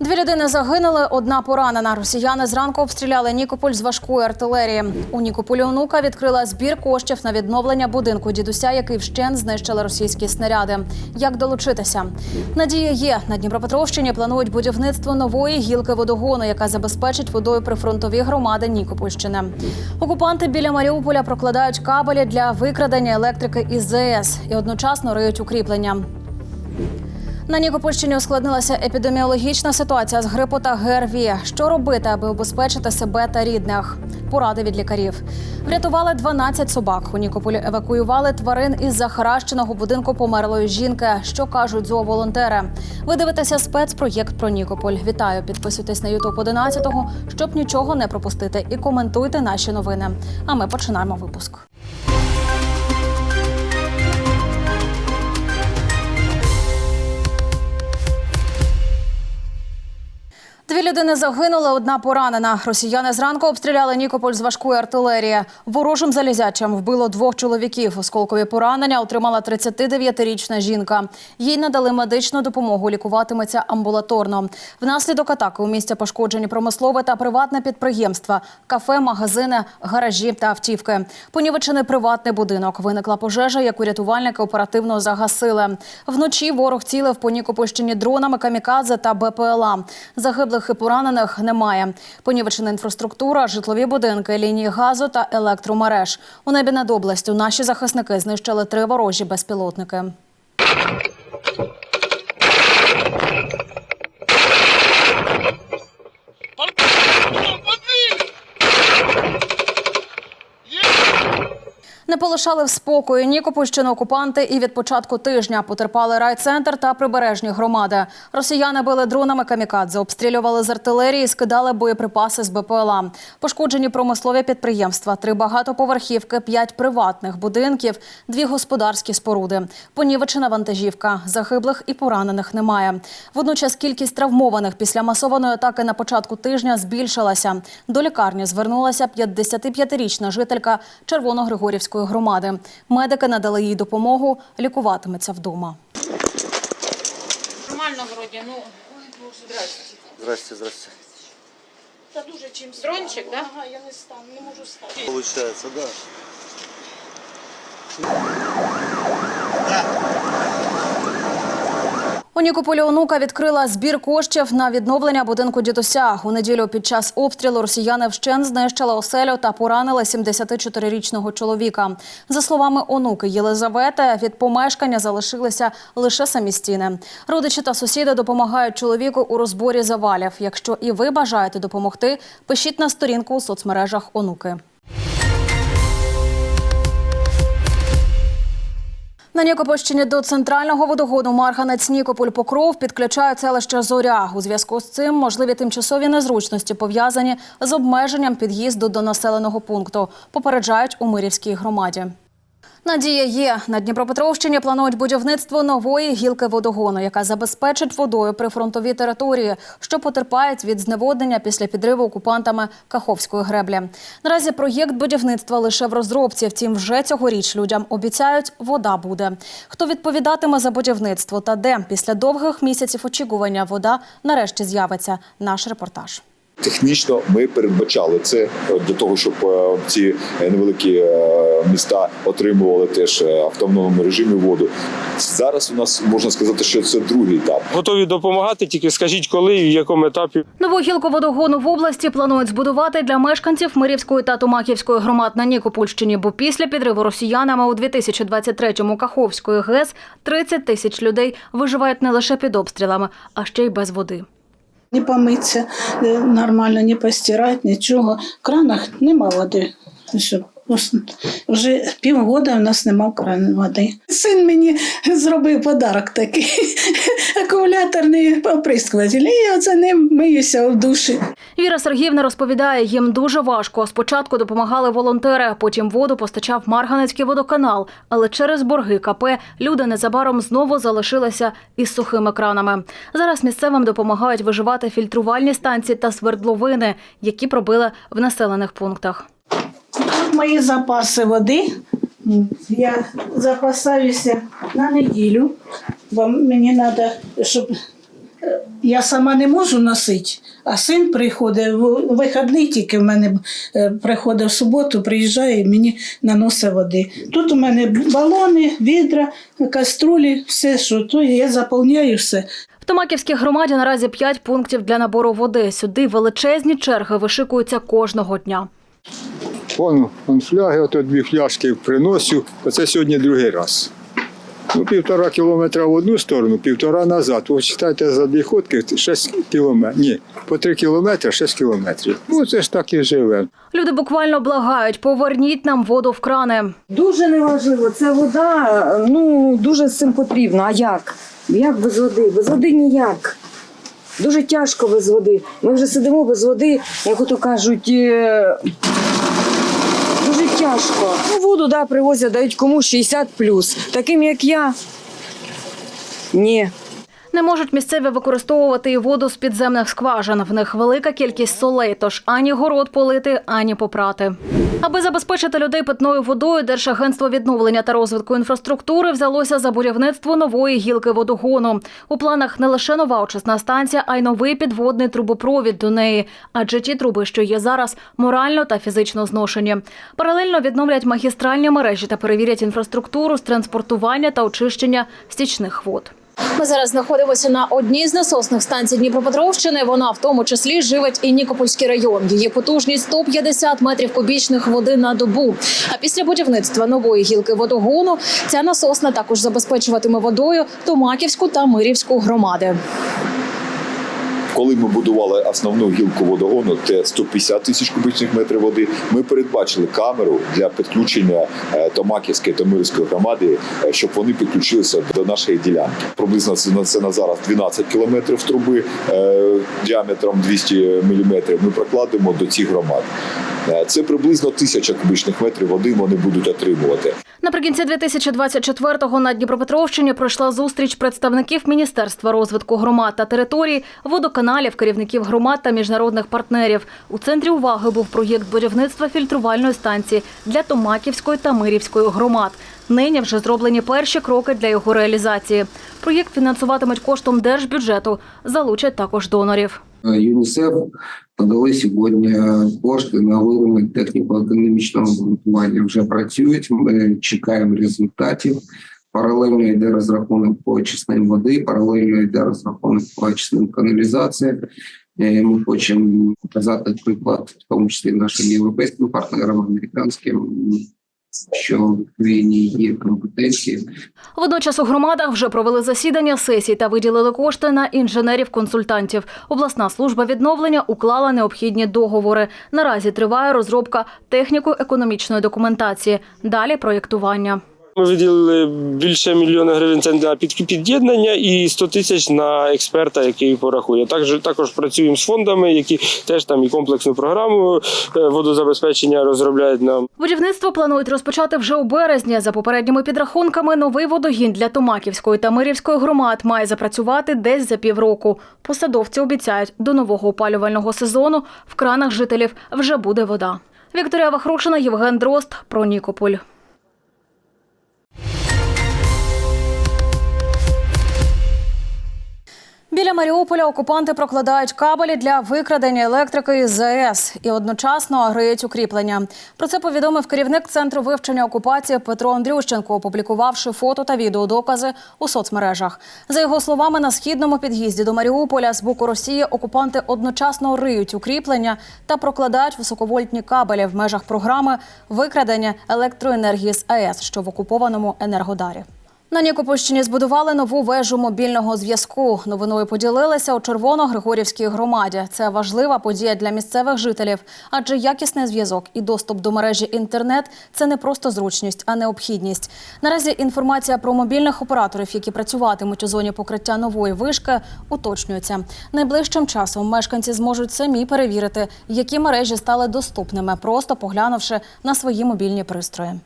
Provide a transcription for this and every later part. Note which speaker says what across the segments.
Speaker 1: Дві людини загинули, одна поранена. Росіяни зранку обстріляли Нікополь з важкої артилерії. У Нікополі онука відкрила збір коштів на відновлення будинку дідуся, який вщен знищили російські снаряди. Як долучитися? Надія є на Дніпропетровщині. Планують будівництво нової гілки водогону, яка забезпечить водою прифронтові громади Нікопольщини. Окупанти біля Маріуполя прокладають кабелі для викрадення електрики із ЗС і одночасно риють укріплення. На Нікопольщині ускладнилася епідеміологічна ситуація з грипу та ГРВІ. Що робити, аби обезпечити себе та рідних? Поради від лікарів. Врятували 12 собак. У Нікополі евакуювали тварин із захаращеного будинку померлої жінки. Що кажуть зооволонтери? Ви дивитеся спецпроєкт про Нікополь. Вітаю! Підписуйтесь на Ютуб 11-го, щоб нічого не пропустити, і коментуйте наші новини. А ми починаємо випуск. Дві людини загинули, одна поранена. Росіяни зранку обстріляли Нікополь з важкої артилерії. Ворожим залізячам вбило двох чоловіків. Осколкові поранення отримала 39-річна жінка. Їй надали медичну допомогу, лікуватиметься амбулаторно. Внаслідок атаки у місті пошкоджені промислове та приватне підприємства, кафе, магазини, гаражі та автівки. Понівечений приватний будинок. Виникла пожежа, яку рятувальники оперативно загасили. Вночі ворог цілив по Нікопольщині дронами камікадзе та БПЛА. Загиблих і поранених немає. Понівечена інфраструктура, житлові будинки, лінії газу та електромереж. У небі над областю наші захисники знищили три ворожі безпілотники. Не полишали в спокої Нікопольщину окупанти і від початку тижня потерпали райцентр та прибережні громади. Росіяни били дронами камікадзе, обстрілювали з артилерії, скидали боєприпаси з БПЛА. Пошкоджені промислові підприємства, три багатоповерхівки, п'ять приватних будинків, дві господарські споруди. Понівечена вантажівка. Загиблих і поранених немає. Водночас кількість травмованих після масованої атаки на початку тижня збільшилася. До лікарні звернулася 55-річна жителька Червоногригорівської громади. Медики надали їй допомогу, лікуватиметься вдома.
Speaker 2: Нормально вроді, ну. Ой, здрасте.
Speaker 3: Здрасте, здрасте.
Speaker 4: Та дуже чим
Speaker 2: Дрончик, да?
Speaker 4: Ага, я не стану, не можу стати.
Speaker 3: Получается, да.
Speaker 1: У Нікополі онука відкрила збір коштів на відновлення будинку дідуся. У неділю під час обстрілу росіяни вщен знищили оселю та поранили 74-річного чоловіка. За словами онуки Єлизавети, від помешкання залишилися лише самі стіни. Родичі та сусіди допомагають чоловіку у розборі завалів. Якщо і ви бажаєте допомогти, пишіть на сторінку у соцмережах онуки. На Нікопольщині до центрального водогону Марганець Нікополь Покров підключають селище Зоря. У зв'язку з цим можливі тимчасові незручності пов'язані з обмеженням під'їзду до населеного пункту. Попереджають у Мирівській громаді. Надія є на Дніпропетровщині. Планують будівництво нової гілки водогону, яка забезпечить водою прифронтові території, що потерпають від зневоднення після підриву окупантами Каховської греблі. Наразі проєкт будівництва лише в розробці. Втім, вже цьогоріч людям обіцяють, вода буде. Хто відповідатиме за будівництво та де після довгих місяців очікування вода нарешті з'явиться. Наш репортаж.
Speaker 5: Технічно ми передбачали це е, для того, щоб е, ці е, невеликі міста отримували теж е, в автономному режимі воду. Зараз у нас можна сказати, що це другий етап.
Speaker 6: Готові допомагати, тільки скажіть, коли і в якому етапі.
Speaker 1: Нову гілку водогону в області планують збудувати для мешканців Мирівської та Томаківської громад на Нікопольщині, бо після підриву росіянами у 2023-му Каховської ГЕС 30 тисяч людей виживають не лише під обстрілами, а ще й без води.
Speaker 4: Не помитися е, нормально, не постирати, нічого. В кранах нема води. Що, ось Вже півгода у нас нема крану води. Син мені зробив подарок такий акумуляторний оприскуватель. І я за ним миюся в душі.
Speaker 1: Віра Сергіївна розповідає, їм дуже важко. Спочатку допомагали волонтери, потім воду постачав Марганецький водоканал. Але через борги КП люди незабаром знову залишилися із сухими кранами. Зараз місцевим допомагають виживати фільтрувальні станції та свердловини, які пробили в населених пунктах.
Speaker 4: Тут мої запаси води. Я запасаюся на неділю, бо мені треба, щоб я сама не можу носити, а син приходить, в вихідний тільки в мене е, приходить в суботу, приїжджає і мені наносить води. Тут у мене балони, відра, каструлі, все, що то я заповняю все.
Speaker 1: В Томаківській громаді наразі 5 пунктів для набору води. Сюди величезні черги вишикуються кожного дня.
Speaker 3: Вон, вон фляги, ото дві фляжки приносю. Оце сьогодні другий раз. Ну, півтора кілометра в одну сторону, півтора назад. Ви читайте за дві ходки 6 кілометрів. Ні, по 3 кілометри 6 кілометрів. Ну, це ж так і живе.
Speaker 1: Люди буквально благають, поверніть нам воду в крани.
Speaker 7: Дуже неважливо. Це вода ну дуже з цим потрібно. А як? Як без води? Без води ніяк. Дуже тяжко без води. Ми вже сидимо без води, як ото кажуть. Дуже тяжко. Ну, воду да, привозять, дають комусь 60 Таким як я. Ні.
Speaker 1: Не можуть місцеві використовувати воду з підземних скважин. В них велика кількість солей, тож ані город полити, ані попрати. Аби забезпечити людей питною водою, Держагентство відновлення та розвитку інфраструктури взялося за будівництво нової гілки водогону. У планах не лише нова очисна станція, а й новий підводний трубопровід до неї. Адже ті труби, що є зараз, морально та фізично зношені. Паралельно відновлять магістральні мережі та перевірять інфраструктуру з транспортування та очищення стічних вод. Ми зараз знаходимося на одній з насосних станцій Дніпропетровщини. Вона в тому числі живить і Нікопольський район. Її потужність 150 метрів кубічних води на добу. А після будівництва нової гілки водогону ця насосна також забезпечуватиме водою Томаківську та Мирівську громади.
Speaker 5: Коли ми будували основну гілку водогону, те 150 тисяч кубічних метрів води. Ми передбачили камеру для підключення е, Томаківської та Мирської громади, е, щоб вони підключилися до нашої ділянки. Приблизно це на це на зараз 12 кілометрів труби е, діаметром 200 міліметрів. Ми прокладемо до цих громад. Це приблизно тисяча кубічних метрів води вони будуть отримувати.
Speaker 1: Наприкінці 2024-го на Дніпропетровщині пройшла зустріч представників Міністерства розвитку громад та територій, водоканалів, керівників громад та міжнародних партнерів. У центрі уваги був проєкт будівництва фільтрувальної станції для Томаківської та Мирівської громад. Нині вже зроблені перші кроки для його реалізації. Проєкт фінансуватимуть коштом держбюджету, залучать також донорів.
Speaker 8: ЮНІСЕФ подали сьогодні кошти на виробник техніко-економічного обґрунтування. Вже працюють. Ми чекаємо результатів. Паралельно йде розрахунок по очисним води, паралельно йде розрахунок по очисним каналізації. Е, Ми хочемо показати приклад, в тому числі нашим європейським партнерам, американським, що в Україні є компетенції
Speaker 1: Водночас у громадах вже провели засідання сесій та виділили кошти на інженерів-консультантів. Обласна служба відновлення уклала необхідні договори. Наразі триває розробка техніко-економічної документації. Далі проєктування.
Speaker 6: Ми виділили більше мільйона гривень це на під'єднання і 100 тисяч на експерта, який порахує. Також також працюємо з фондами, які теж там і комплексну програму е, водозабезпечення розробляють нам.
Speaker 1: Будівництво планують розпочати вже у березні. За попередніми підрахунками, новий водогін для Томаківської та Мирівської громад має запрацювати десь за півроку. Посадовці обіцяють, до нового опалювального сезону в кранах жителів вже буде вода. Вікторія Вахрушина, Євген Дрозд про Нікополь. Біля Маріуполя окупанти прокладають кабелі для викрадення електрики із ЗАЕС і одночасно риють укріплення. Про це повідомив керівник центру вивчення окупації Петро Андрющенко, опублікувавши фото та відеодокази у соцмережах. За його словами, на східному під'їзді до Маріуполя з боку Росії окупанти одночасно риють укріплення та прокладають високовольтні кабелі в межах програми викрадення електроенергії з АЕС, що в окупованому енергодарі. На Нікопольщині збудували нову вежу мобільного зв'язку. Новиною поділилися у Червоно-Григорівській громаді. Це важлива подія для місцевих жителів, адже якісний зв'язок і доступ до мережі інтернет це не просто зручність, а необхідність. Наразі інформація про мобільних операторів, які працюватимуть у зоні покриття нової вишки, уточнюється. Найближчим часом мешканці зможуть самі перевірити, які мережі стали доступними, просто поглянувши на свої мобільні пристрої.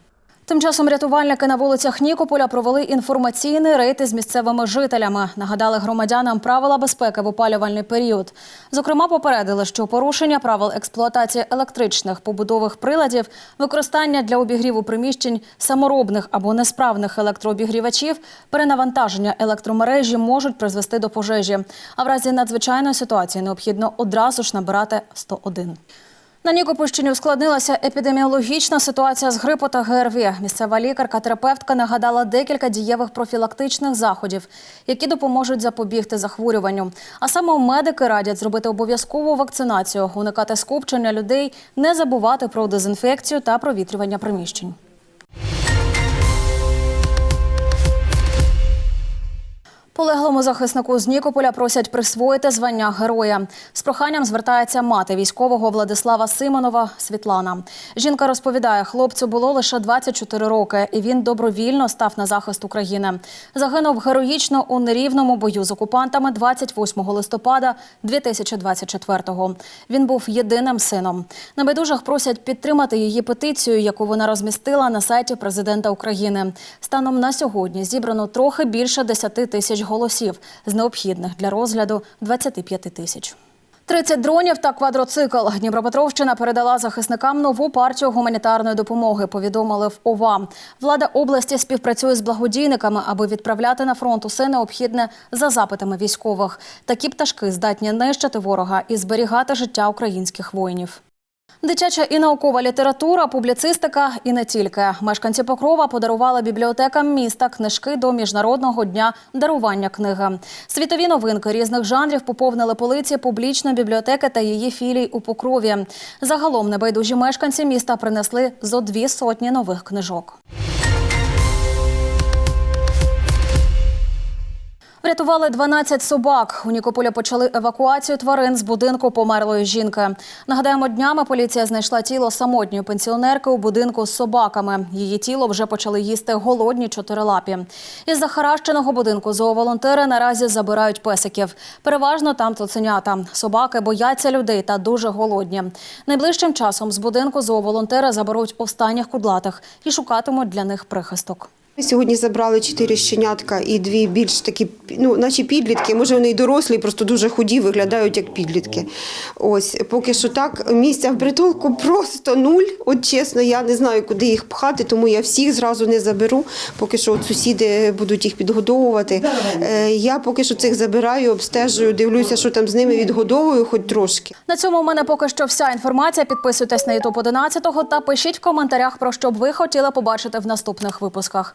Speaker 1: Тим часом рятувальники на вулицях Нікополя провели інформаційний рейд із місцевими жителями. Нагадали громадянам правила безпеки в опалювальний період. Зокрема, попередили, що порушення правил експлуатації електричних побудових приладів, використання для обігріву приміщень саморобних або несправних електрообігрівачів, перенавантаження електромережі можуть призвести до пожежі. А в разі надзвичайної ситуації необхідно одразу ж набирати 101. На Нікопольщині ускладнилася епідеміологічна ситуація з грипу та ГРВІ. Місцева лікарка-терапевтка нагадала декілька дієвих профілактичних заходів, які допоможуть запобігти захворюванню. А саме медики радять зробити обов'язкову вакцинацію, уникати скупчення людей, не забувати про дезінфекцію та провітрювання приміщень. Полеглому захиснику з Нікополя просять присвоїти звання героя. З проханням звертається мати військового Владислава Симонова Світлана. Жінка розповідає, хлопцю було лише 24 роки, і він добровільно став на захист України. Загинув героїчно у нерівному бою з окупантами 28 листопада 2024-го. Він був єдиним сином. Небайдужих просять підтримати її петицію, яку вона розмістила на сайті президента України. Станом на сьогодні зібрано трохи більше 10 тисяч голосів з необхідних для розгляду 25 тисяч. 30 дронів та квадроцикл. Дніпропетровщина передала захисникам нову партію гуманітарної допомоги. Повідомили в ОВА. Влада області співпрацює з благодійниками, аби відправляти на фронт усе необхідне за запитами військових. Такі пташки здатні нищити ворога і зберігати життя українських воїнів. Дитяча і наукова література, публіцистика і не тільки. Мешканці Покрова подарували бібліотекам міста книжки до міжнародного дня дарування книги. Світові новинки різних жанрів поповнили полиці публічної бібліотеки та її філій у Покрові. Загалом небайдужі мешканці міста принесли зо дві сотні нових книжок. Врятували 12 собак. У Нікополі почали евакуацію тварин з будинку померлої жінки. Нагадаємо, днями поліція знайшла тіло самотньої пенсіонерки у будинку з собаками. Її тіло вже почали їсти голодні чотирилапі. Із захаращеного будинку зооволонтери наразі забирають песиків. Переважно там цуценята. Собаки бояться людей та дуже голодні. Найближчим часом з будинку зооволонтери заберуть останніх кудлатих і шукатимуть для них прихисток.
Speaker 9: Ми Сьогодні забрали чотири щенятка і дві більш такі, ну, наче підлітки. Може, вони й дорослі, просто дуже худі, виглядають як підлітки. Ось, поки що так, місця в притулку просто нуль. От чесно, я не знаю, куди їх пхати, тому я всіх зразу не заберу. Поки що от сусіди будуть їх підгодовувати. Е, Я поки що цих забираю, обстежую, дивлюся, що там з ними відгодовую, хоч трошки.
Speaker 1: На цьому в мене поки що вся інформація. Підписуйтесь на Ютуб 11 та пишіть в коментарях, про що б ви хотіли побачити в наступних випусках.